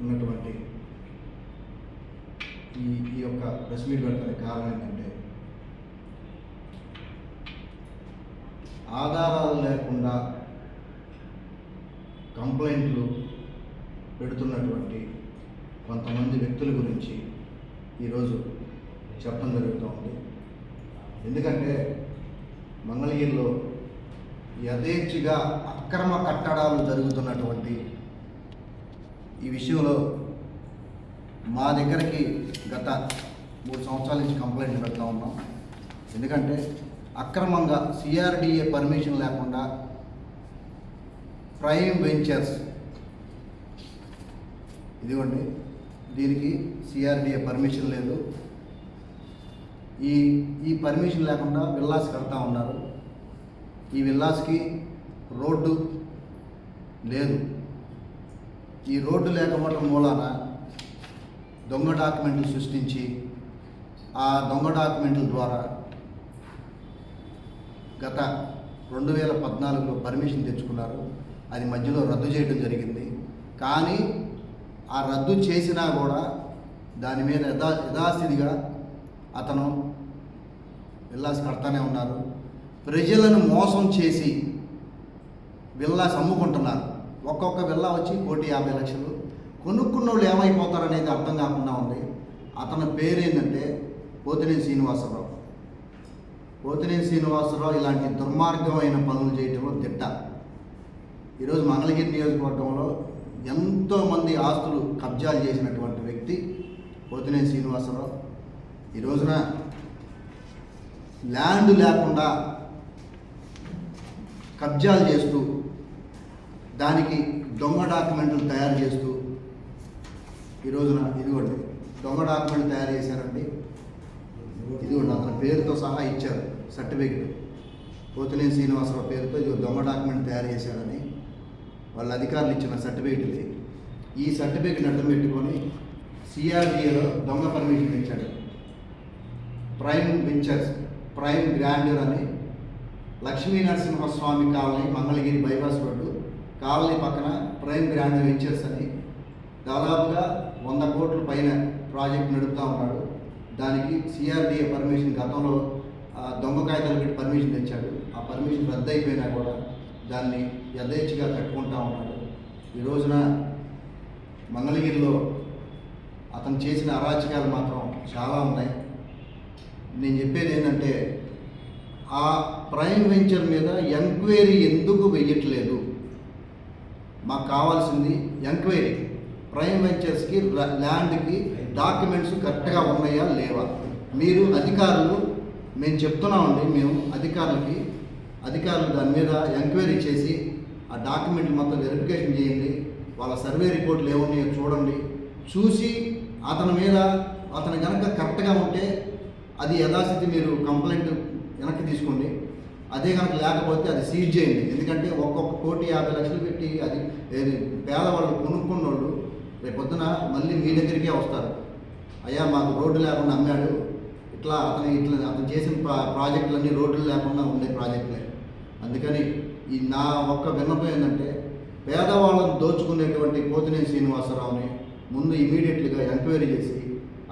ఉన్నటువంటి ఈ ఈ యొక్క ప్రెస్ మీట్ పెట్టడానికి కారణం ఏంటంటే ఆధారాలు లేకుండా కంప్లైంట్లు పెడుతున్నటువంటి కొంతమంది వ్యక్తుల గురించి ఈరోజు చెప్పడం జరుగుతూ ఉంది. ఎందుకంటే మంగళగిరిలో యథేచ్ఛగా అక్రమ కట్టడాలు జరుగుతున్నటువంటి ఈ విషయంలో మా దగ్గరికి గత మూడు సంవత్సరాల నుంచి కంప్లైంట్ పెడతా ఉన్నాం. ఎందుకంటే అక్రమంగా సిఆర్డిఏ పర్మిషన్ లేకుండా ప్రైమ్ వెంచర్స్ ఇదిగోండి దీనికి సిఆర్డిఏ పర్మిషన్ లేదు. ఈ ఈ పర్మిషన్ లేకుండా విల్లాస్ కడతా ఉన్నారు. ఈ విల్లాస్కి రోడ్డు లేదు. ఈ రోడ్డు లేకపోవడం మూలాన దొంగ డాక్యుమెంట్లు సృష్టించి ఆ దొంగ డాక్యుమెంట్ల ద్వారా గత రెండు వేల పద్నాలుగులో పర్మిషన్ తెచ్చుకున్నారు. అది మధ్యలో రద్దు చేయడం జరిగింది. కానీ ఆ రద్దు చేసినా కూడా దాని మీద యథా యథాస్థితిగా అతను విల్లాస్ కడతానే ఉన్నారు. ప్రజలను మోసం చేసి విల్లాస్ అమ్ముకుంటున్నారు. ఒక్కొక్క విల్లా వచ్చి కోటి యాభై లక్షలు. కొనుక్కున్న వాళ్ళు ఏమైపోతారు అనేది అర్థం కాకుండా ఉంది. అతని పేరు ఏంటంటే పోతినేని శ్రీనివాసరావు. పోతినేని శ్రీనివాసరావు ఇలాంటి దుర్మార్గమైన పనులు చేయటంలో తిట్ట. ఈరోజు మంగళగిరి నియోజకవర్గంలో ఎంతోమంది ఆస్తులు కబ్జాలు చేసినటువంటి వ్యక్తి పోతినేని శ్రీనివాసరావు. ఈ రోజున ల్యాండ్ లేకుండా కబ్జాలు చేస్తూ దానికి దొంగ డాక్యుమెంట్లు తయారు చేస్తూ ఈ రోజున ఇదిగోండి దొంగ డాక్యుమెంట్లు తయారు చేశారండి. ఇదిగోండి అతని పేరుతో సహా ఇచ్చారు సర్టిఫికెట్. పోతులేని శ్రీనివాసరావు పేరుతో ఇది దొంగ డాక్యుమెంట్ తయారు చేశారని వాళ్ళ అధికారులు ఇచ్చిన సర్టిఫికెట్ ఇది. ఈ సర్టిఫికెట్ అడ్డం పెట్టుకొని సిఆర్డిఏలో దొంగ పర్మిషన్ ఇచ్చాడు ప్రైమ్ వెంచర్స్ ప్రైమ్ గ్రాండ్యూర్ అని Lakshmi Narasimhaswamy colony Mangalagiri bypass road colony పక్కన ప్రైమ్ గ్రాండ్ వెంచర్స్ అని. దాదాపుగా వంద కోట్ల పైన ప్రాజెక్ట్ నడుపుతూ ఉన్నాడు. దానికి సిఆర్డీఏ పర్మిషన్ గతంలో ఆ, దొంగ కాగితాలు పెట్టి పర్మిషన్ తెచ్చాడు. ఆ పర్మిషన్ రద్దు అయిపోయినా కూడా దాన్ని యథేచ్ఛగా కట్టుకుంటా ఉన్నాడు. ఈ రోజున మంగళగిరిలో అతను చేసిన అరాచకాలు మాత్రం చాలా ఉన్నాయి. నేను చెప్పేది ఏంటంటే ఆ ప్రైమ్ వెంచర్ మీద ఎంక్వైరీ ఎందుకు వెయ్యట్లేదు? మాకు కావాల్సింది ఎంక్వైరీ. ప్రైమ్ వెంచర్స్కి ల్యాండ్కి డాక్యుమెంట్స్ కరెక్ట్గా ఉన్నాయా లేవా? మీరు అధికారులు మేము చెప్తున్నామండి మేము అధికారులకి అధికారులు దాని మీద ఎంక్వైరీ చేసి ఆ డాక్యుమెంట్ మొత్తం వెరిఫికేషన్ చేయండి. వాళ్ళ సర్వే రిపోర్ట్లు ఏమున్నాయో చూడండి. చూసి అతని మీద అతను కనుక కరెక్ట్గా ఉంటే అది యథాస్థితి మీరు కంప్లైంట్ వెనక్కి తీసుకోండి. అదే కనుక లేకపోతే అది సీజ్ చేయండి. ఎందుకంటే ఒక్కొక్క కోటి యాభై లక్షలు పెట్టి అది పేదవాళ్ళు కొనుక్కున్న వాళ్ళు రేపొద్దున మళ్ళీ మీ దగ్గరికే వస్తారు. అయ్యా మాకు రోడ్డు లేకుండా అమ్మాడు. ఇట్లా అతను ఇట్లా అతను చేసిన ప్రా ప్రాజెక్టులన్నీ రోడ్లు లేకుండా ఉండే ప్రాజెక్టులే. అందుకని ఈ నా ఒక్క విన్నపం ఏంటంటే పేదవాళ్ళను దోచుకునేటువంటి పోతినేని శ్రీనివాసరావుని ముందు ఇమీడియట్లీగా ఎంక్వైరీ చేసి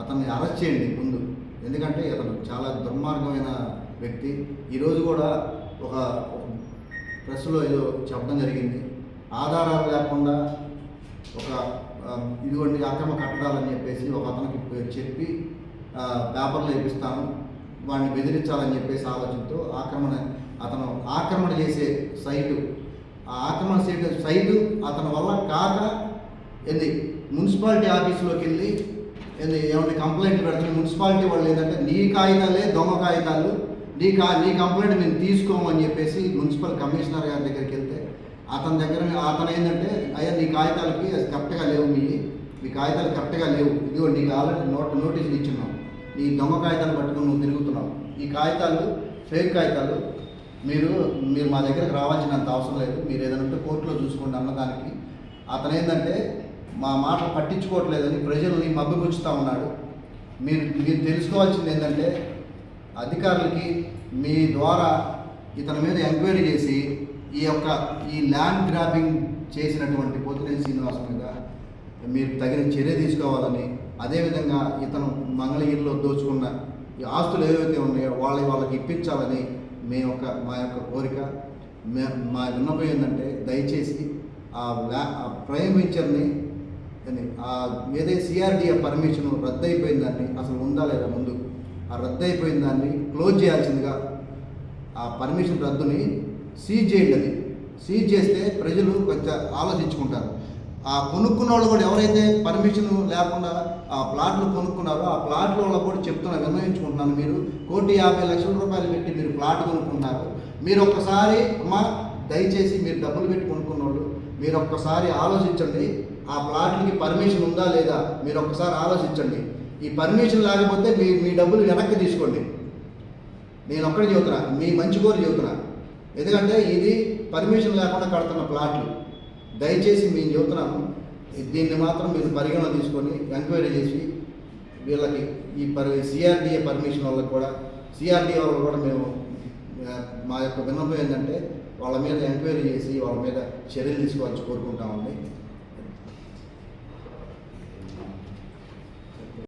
అతన్ని అరెస్ట్ చేయండి ముందు. ఎందుకంటే అతను చాలా దుర్మార్గమైన వ్యక్తి. ఈరోజు కూడా ఒక ప్రెస్లో ఏదో చెప్పడం జరిగింది. ఆధారాలు లేకుండా ఒక ఇదిగోండి అక్రమ కట్టడాలని చెప్పేసి ఒక అతనికి చెప్పి పేపర్లు వేపిస్తాను వాడిని బెదిరించాలని చెప్పేసి ఆలోచనతో ఆక్రమణ అతను ఆక్రమణ చేసే సైటు ఆ ఆక్రమణ సైట్ సైటు అతని వల్ల కాక ఏంది? మున్సిపాలిటీ ఆఫీసులోకి వెళ్ళి ఏంది ఏమంటే కంప్లైంట్ పెడుతుంది మున్సిపాలిటీ వాళ్ళు ఏంటంటే నీ కాగితాలే దొంగ కాగితాలు నీ కా నీ కంప్లైంట్ మేము తీసుకోమని చెప్పేసి మున్సిపల్ కమిషనర్ గారి దగ్గరికి వెళ్తే అతని దగ్గర అతను ఏంటంటే అయ్యా నీ కాగితాలకి అది కరెక్ట్గా లేవు మీ మీ కాగితాలు కరెక్ట్గా లేవు. ఇదిగో నీకు ఆల్రెడీ నోట్ నోటీసులు ఇచ్చున్నావు. నీ దొంగ కాగితాలు పట్టుకుని నువ్వు తిరుగుతున్నావు. ఈ కాగితాలు ఫేక్ కాగితాలు మీరు మీరు మా దగ్గరకు రావాల్సినంత అవసరం లేదు. మీరు ఏదైనా ఉంటే కోర్టులో చూసుకోండి అన్నదానికి. అతను ఏంటంటే మా మాటలు పట్టించుకోవట్లేదని ప్రజల్ని మబ్బుగుచ్చుతూ ఉన్నాడు. మీరు మీరు తెలుసుకోవాల్సింది ఏంటంటే అధికారులకి మీ ద్వారా ఇతని మీద ఎంక్వైరీ చేసి ఈ యొక్క ఈ ల్యాండ్ గ్రాబింగ్ చేసినటువంటి పోతులేని శ్రీనివాస్ మీద మీరు తగిన చర్య తీసుకోవాలని అదేవిధంగా ఇతను మంగళగిరిలో దోచుకున్న ఈ ఆస్తులు ఏవైతే ఉన్నాయో వాళ్ళ వాళ్ళకి ఇప్పించాలని మీ యొక్క మా యొక్క కోరిక. మే మా విన్నపం ఏంటంటే దయచేసి ఆ ఆ ప్రైమ్ వెంచర్ని ఆ ఏదైతే సిఆర్డీఏ పర్మిషన్ రద్దు అయిపోయిందని అసలు ఉందా లేదా ముందు? ఆ రద్దు అయిపోయిన దాన్ని క్లోజ్ చేయాల్సిందిగా ఆ పర్మిషన్ రద్దుని సీజ్ చేయండి అది. సీజ్ చేస్తే ప్రజలు కొంచెం ఆలోచించుకుంటారు. ఆ కొనుక్కున్న వాళ్ళు కూడా ఎవరైతే పర్మిషన్ లేకుండా ఆ ప్లాట్లు కొనుక్కున్నారో ఆ ప్లాట్ల వాళ్ళకు కూడా చెప్తున్నా విన్నవించుకుంటున్నాను మీరు. కోటి యాభై లక్షల రూపాయలు పెట్టి మీరు ప్లాట్ కొనుక్కున్నారు. మీరు ఒక్కసారి అమ్మా దయచేసి మీరు డబ్బులు పెట్టి కొనుక్కున్న వాళ్ళు మీరు ఒక్కసారి ఆలోచించండి. ఆ ప్లాట్లకి పర్మిషన్ ఉందా లేదా మీరు ఒక్కసారి ఆలోచించండి. ఈ పర్మిషన్ లేకపోతే మీ మీ డబ్బులు వెనక్కి తీసుకోండి. నేను ఒక్కడే చెబుతున్నా మీ మంచి కోరి చెబుతున్నా. ఎందుకంటే ఇది పర్మిషన్ లేకుండా కడుతున్న ప్లాట్లు దయచేసి మేము చెబుతున్నాము దీన్ని మాత్రం మీరు పరిగణన తీసుకొని ఎంక్వైరీ చేసి వీళ్ళకి ఈ పరి సిఆర్డీఏ పర్మిషన్ వాళ్ళకి కూడా సిఆర్డిఏ వాళ్ళకి కూడా మేము మా యొక్క విన్నపం ఏంటంటే వాళ్ళ మీద ఎంక్వైరీ చేసి వాళ్ళ మీద చర్యలు తీసుకోవాల్సి కోరుకుంటామండి